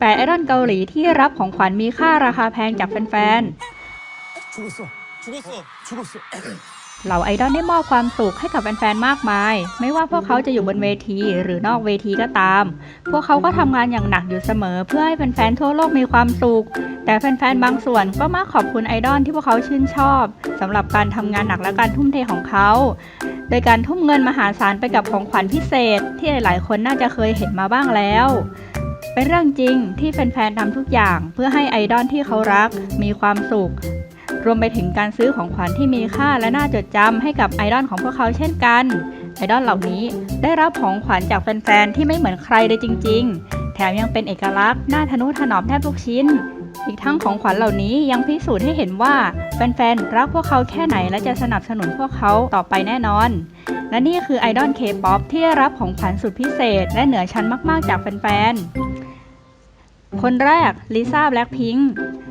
แต่ไอรอนเกาหลีที่รับของขวัญมีค่าราคาแพงจากแฟนๆ เหล่าไอดอลได้มอบความสุขให้กับแฟนๆ มากมาย ไม่ว่าพวกเขาจะอยู่บนเวทีหรือนอกเวทีก็ตาม พวกเขาก็ทำงานอย่างหนักอยู่เสมอเพื่อให้แฟนๆ ทั่วโลกมีความสุข แต่แฟนๆ บางส่วนก็มาขอบคุณไอดอลที่พวกเขาชื่นชอบสำหรับการทำงานหนักและการทุ่มเทของเขาโดยการทุ่มเงินมหาศาลไปกับของขวัญพิเศษที่หลายๆ คนน่าจะเคยเห็นมาบ้างแล้ว เป็นเรื่องจริงที่แฟนๆทำทุกอย่างเพื่อให้ไอดอลที่เขารัก มีความสุข รวมไปถึงการซื้อของขวัญที่มีค่าและน่าจดจำให้กับไอดอลของพวกเขาเช่นกัน ไอดอลเหล่านี้ได้รับของขวัญจากแฟนๆที่ไม่เหมือนใครเลยจริง ๆ แถมยังเป็นเอกลักษณ์น่าทนุถนอมแทบทุกชิ้น อีกทั้งของขวัญเหล่านี้ยังพิสูจน์ให้เห็นว่าแฟนๆ รักพวกเขาแค่ไหนและจะสนับสนุนพวกเขาต่อไปแน่นอน และนี่คือไอดอลเคป๊อปที่ได้รับของขวัญสุดพิเศษ และเหนือชั้นมากๆ จากแฟนๆ คนแรกลิซ่าแบล็คพิงค์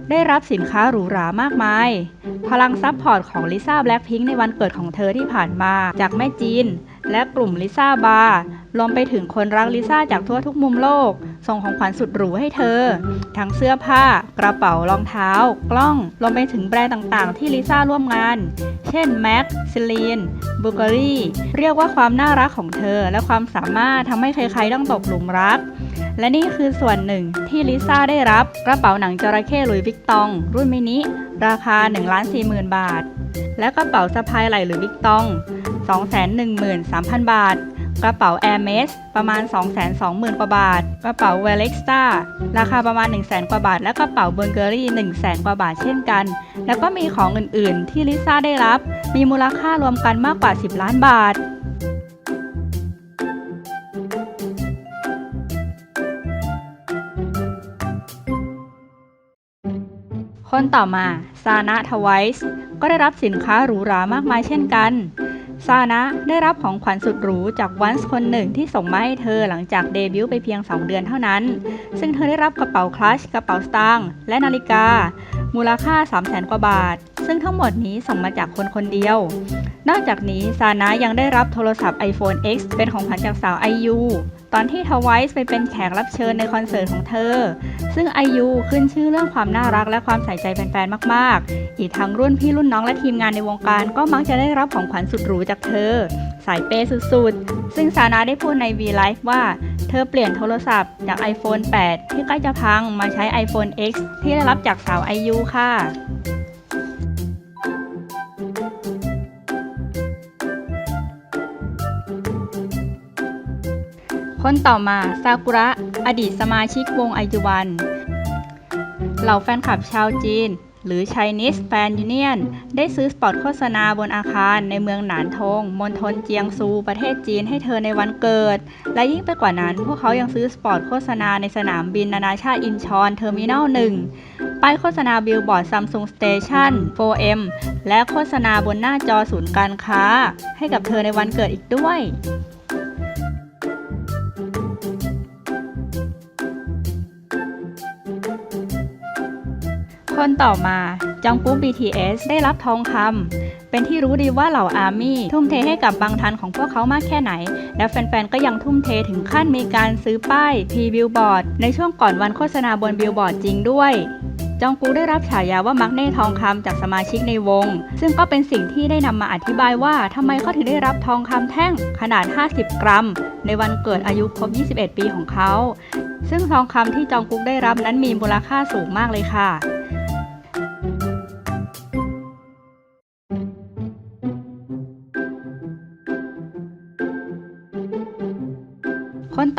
ได้รับสินค้าหรูหรามากมาย พลังซัพพอร์ตของลิซ่าแบล็คพิงค์ในวันเกิดของเธอที่ผ่านมาจากแม่จีน และกลุ่มลิซ่าบาร์รวมไปถึงคนรักลิซ่าจากทั่วทุกมุมโลก ส่งของขวัญสุดหรูให้เธอ ทั้งเสื้อผ้า กระเป๋ารองเท้า กล้องรวมไปถึงแบรนด์ต่างๆ ที่ลิซ่าร่วมงาน เช่นแม็กซิลีนบูเกอรี่เรียกว่าความน่ารักของเธอ และความสามารถทำให้ใครๆต้องตกหลุมรักและนี่คือส่วนหนึ่งที่ลิซ่าได้รับกระเป๋าหนังจระเข้หลุยวิกตอง รุ่นมินิ ราคา 1 4 0 0 0 0 บาท และกระเป๋าสะพายไหล่หลุยส์วิกตอง 213,000 บาท กระเป๋า Air m e s ประมาณ 220,000 กว่าบาท กระเป๋า w e l e x t a ราคาประมาณ 100,000 กว่าบาท และกระเป๋าเบ u ร์เกอรี่100,000 กว่าบาทเช่นกัน แล้วก็มีของอื่น ๆ ที่ลิซ่าได้รับ มีมูลค่ารวมกันมากกว่า 10 ล้านบาทคนต่อมา ซานะทวายส์ก็ได้รับสินค้าหรูหรามากมายเช่นกัน ซานะได้รับของขวัญสุดหรูจากวันส์คนหนึ่งที่ส่งมาให้เธอหลังจากเดบิวต์ไปเพียง 2 เดือนเท่านั้น ซึ่งเธอได้รับกระเป๋าคลัชกระเป๋าสตางค์และนาฬิกา มูลค่า 3 0 0แสนกว่าบาท ซึ่งทั้งหมดนี้ส่งมาจากคนคนเดียว นอกจากนี้ซานะยังได้รับโทรศัพท์ iPhone X เป็นของขวัญจากสาวไอยูตอนที่ทวายส์ไปเป็นแขกรับเชิญในคอนเสิร์ตของเธอ ซึ่งไอยูขึ้นชื่อเรื่องความน่ารักและความใส่ใจแฟนๆ มาก ๆ อีกทั้งรุ่นพี่รุ่นน้องและทีมงานในวงการก็มักจะได้รับของขวัญสุดหรูจากเธอ สายเปย์สุดๆ ซึ่งซานาได้พูดใน V Live ว่า เธอเปลี่ยนโทรศัพท์จาก iPhone 8 ที่ใกล้จะพังมาใช้ iPhone X ที่ได้รับจากสาวไอยูค่ะคนต่อมาซากุระ อดีตสมาชิกวงไอจูวัน เหล่าแฟนคลับชาวจีน หรือ Chinese Fan Union ได้ซื้อสปอตโฆษณาบนอาคารในเมืองหนานทงมณฑลเจียงซู ประเทศจีนให้เธอในวันเกิด และยิ่งไปกว่านั้น พวกเขายังซื้อสปอตโฆษณาในสนามบินนานาชาติอินชอนเทอร์มินอลหนึ่งป้ายโฆษณาบิลบอร์ดซัมซุงสเตชัน 4M และโฆษณาบนหน้าจอศูนย์การค้า ให้กับเธอในวันเกิดอีกด้วย คนต่อมาจังปุ๊ BTS ได้รับทองคำเป็นที่รู้ดีว่าเหล่าอาร์มี่ทุ่มเทให้กับบางทันของพวกเขามากแค่ไหน และแฟนๆ ก็ยังทุ่มเทถึงขั้นมีการซื้อป้ายพรีบิลบอร์ดในช่วงก่อนวันโฆษณาบนบิลบอร์ดจริงด้วยจองกูได้รับฉายาว่ามักเน่ทองคำจากสมาชิกในวง ซึ่งก็เป็นสิ่งที่ได้นำมาอธิบายว่าทำไมเขาถึงได้รับทองคำแท่งขนาด 50 กรัม ในวันเกิดอายุครบ 21 ปีของเขา ซึ่งทองคำที่จองกุ๊กได้รับนั้นมีมูลค่าสูงมากเลยค่ะ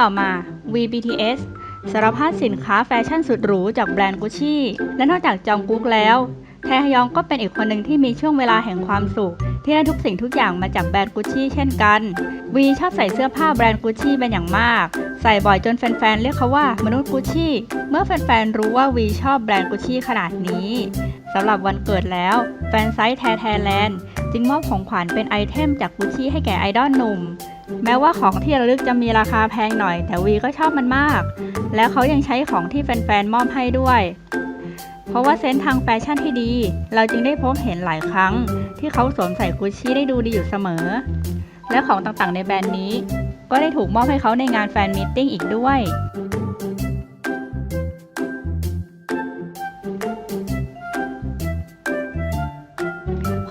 ต่อมา VBTS สารพัดสินค้าแฟชั่นสุดหรูจากแบรนด์กุชชี่ และนอกจากจองกุ๊กแล้ว แทฮยองก็เป็นอีกคนหนึ่งที่มีช่วงเวลาแห่งความสุข ที่ได้ทุกสิ่งทุกอย่างมาจากแบรนด์กุชชี่เช่นกัน วีชอบใส่เสื้อผ้าแบรนด์กุชชี่เป็นอย่างมาก ใส่บ่อยจนแฟนๆ เรียกเขาว่ามนุษย์กุชชี่ เมื่อแฟนๆ รู้ว่าวีชอบแบรนด์กุชชี่ขนาดนี้สำหรับวันเกิดแล้ว แฟนไซต์แทแทแลนด์จึงมอบของขวัญเป็นไอเทมจากกุชชี่ให้แก่ไอดอลหนุ่ม แม้ว่าของที่ระลึกจะมีราคาแพงหน่อย แต่วีก็ชอบมันมาก แล้วเขายังใช้ของที่แฟนๆมอบให้ด้วย เพราะว่าเซนส์ทางแฟชั่นที่ดี เราจึงได้พบเห็นหลายครั้ง ที่เขาสวมใส่กุชชี่ได้ดูดีอยู่เสมอ และของต่างๆในแบรนด์นี้ ก็ได้ถูกมอบให้เขาในงานแฟนมีตติ้งอีกด้วย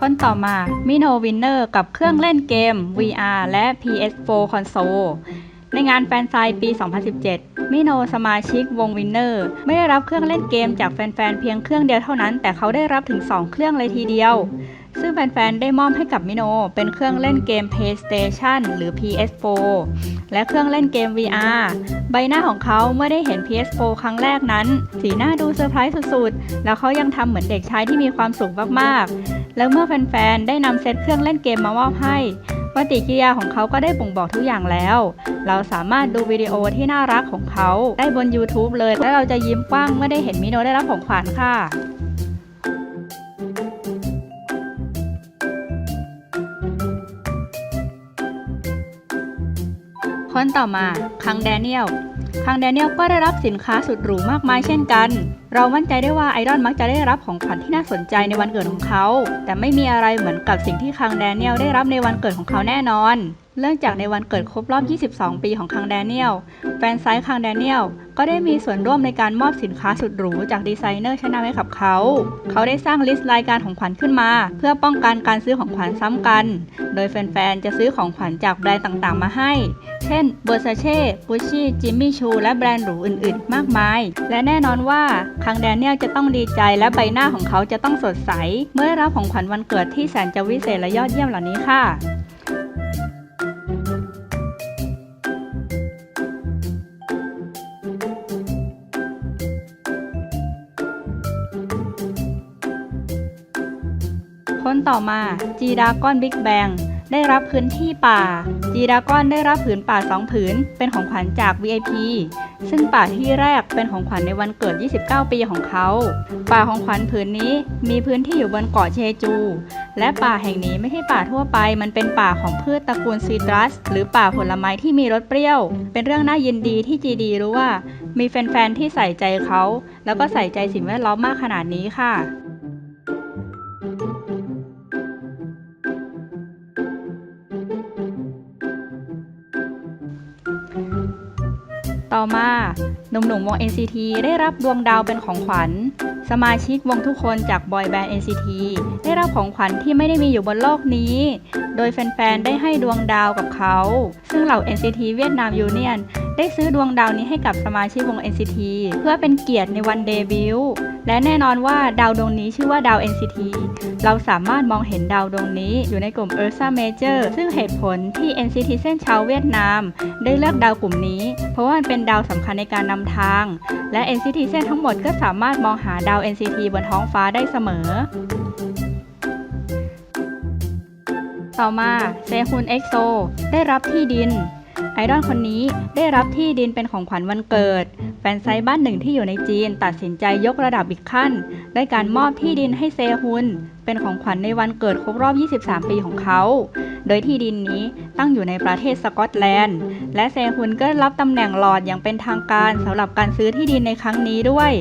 คนต่อมามิโนวินเนอร์กับเครื่องเล่นเกม VR และ PS4 คอนโซลในงานแฟนไซน์ปี 2017 มิโนสมาชิกวงวินเนอร์ ไม่ได้รับเครื่องเล่นเกมจากแฟนๆ เพียงเครื่องเดียวเท่านั้น แต่เขาได้รับถึง 2 เครื่องเลยทีเดียว ซึ่งแฟนๆ ได้มอบให้กับมิโน เป็นเครื่องเล่นเกม PlayStation หรือ PS4 และเครื่องเล่นเกม VR ใบหน้าของเขาเมื่อได้เห็น PS4 ครั้งแรกนั้น สีหน้าดูเซอร์ไพรส์สุดๆ แล้วเขายังทำเหมือนเด็กชายที่มีความสุขมากๆ แล้วเมื่อแฟนๆ ได้นำเซตเครื่องเล่นเกมมามอบให้ปฏิกิริยาของเขาก็ได้บ่งบอกทุกอย่างแล้ว เราสามารถดูวิดีโอที่น่ารักของเขาได้บน YouTube เลย และเราจะยิ้มกว้างเมื่อได้เห็นมิโนได้รับของขวัญค่ะ คนต่อมาคังแดเนียลคังแดเนียลก็ได้รับสินค้าสุดหรูมากมายเช่นกัน เรามั่นใจได้ว่าไอรอนมักจะได้รับของขวัญที่น่าสนใจในวันเกิดของเขา แต่ไม่มีอะไรเหมือนกับสิ่งที่คังแดเนียลได้รับในวันเกิดของเขาแน่นอน เนื่องจากในวันเกิดครบรอบ 22 ปีของคังแดเนียล แฟนไซต์คังแดเนียลก็ได้มีส่วนร่วมในการมอบสินค้าสุดหรูจากดีไซเนอร์ชั้นนำให้กับเขา เขาได้สร้างลิสต์รายการของขวัญขึ้นมา เพื่อป้องกันการซื้อของขวัญซ้ำกัน โดยแฟนๆ จะซื้อของขวัญจากแบรนด์ต่างๆ มาให้ เช่นเบอร์ซาเช่กุชชี่จิมมี่ชู และแบรนด์หรูอื่นๆ มากมาย และแน่นอนว่าคังแดเนียลจะต้องดีใจและใบหน้าของเขาจะต้องสดใส เมื่อรับของขวัญวันเกิดที่แสนจะวิเศษและยอดเยี่ยมเหล่านี้ค่ะ ต่อมาจีดากอนบิ๊กแบงได้รับพื้นที่ป่า จีดากอนได้รับผืนป่า 2 ผืน เป็นของขวัญจาก VIP ซึ่งป่าที่แรกเป็นของขวัญในวันเกิด 29 ปีของเขา ป่าของขวัญผืนนี้มีพื้นที่อยู่บนเกาะเชจู และป่าแห่งนี้ไม่ใช่ป่าทั่วไป มันเป็นป่าของพืชตระกูลซีตรัส หรือป่าผลไม้ที่มีรสเปรี้ยว เป็นเรื่องน่ายินดีที่จีดีรู้ว่า มีแฟนๆที่ใส่ใจเขา แล้วก็ใส่ใจสิ่งแวดล้อมมากขนาดนี้ค่ะ ต่อมาหนุ่มๆวง NCT ได้รับดวงดาวเป็นของขวัญ สมาชิกวงทุกคนจากบอยแบนด์ NCT ได้รับของขวัญที่ไม่ได้มีอยู่บนโลกนี้ โดยแฟนๆ ได้ให้ดวงดาวกับเขา ซึ่งเหล่า NCT เวียดนามยูเนียนได้ซื้อดวงดาวนี้ให้กับสมาชิกวง NCT เพื่อเป็นเกียรติในวันเดบิวต์ และแน่นอนว่าดาวดวงนี้ชื่อว่าดาว NCT เราสามารถมองเห็นดาวดวงนี้อยู่ในกลุ่ม Ursa Major ซึ่งเหตุผลที่ NCT เส้นชาวเวียดนาม ได้เลือกดาวกลุ่มนี้ เพราะว่ามันเป็นดาวสำคัญในการนำทาง และ NCT เส้นทั้งหมดก็สามารถมองหาหาดาว NCT บนท้องฟ้าได้เสมอ ต่อมาเซฮุนเอ็กโซได้รับที่ดิน ไอดอลคนนี้ได้รับที่ดินเป็นของขวัญวันเกิด แฟนไซต์บ้านหนึ่งที่อยู่ในจีน ตัดสินใจยกระดับอีกขั้นด้วยการมอบที่ดินให้เซฮุน เป็นของขวัญในวันเกิดครบรอบ 23 ปีของเขา โดยที่ดินนี้ตั้งอยู่ในประเทศสกอตแลนด์ และเซฮุนก็รับตำแหน่งหลอดอย่างเป็นทางการสำหรับการซื้อที่ดินในครั้งนี้ด้วย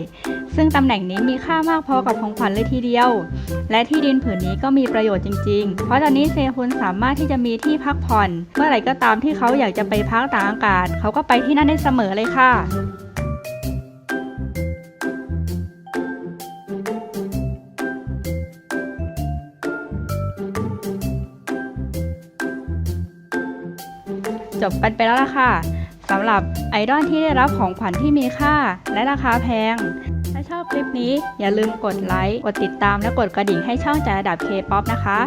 ซึ่งตำแหน่งนี้มีค่ามากพอกับของขวัญเลยทีเดียว และที่ดินผืนนี้ก็มีประโยชน์จริง ๆ เพราะตอนนี้เซฮุนสามารถที่จะมีที่พักผ่อน เมื่อไหร่ก็ตามที่เขาอยากจะไปพักต่างอากาศ เขาก็ไปที่นั่นได้เสมอเลยค่ะจบกันไปแล้วล่ะค่ะสำหรับไอดอลที่ได้รับของขวัญที่มีค่าและราคาแพง ชอบคลิปนี้อย่าลืมกดไลค์ กดติดตามและกดกระดิ่งให้ช่องจ่าระดับ K-POP นะคะ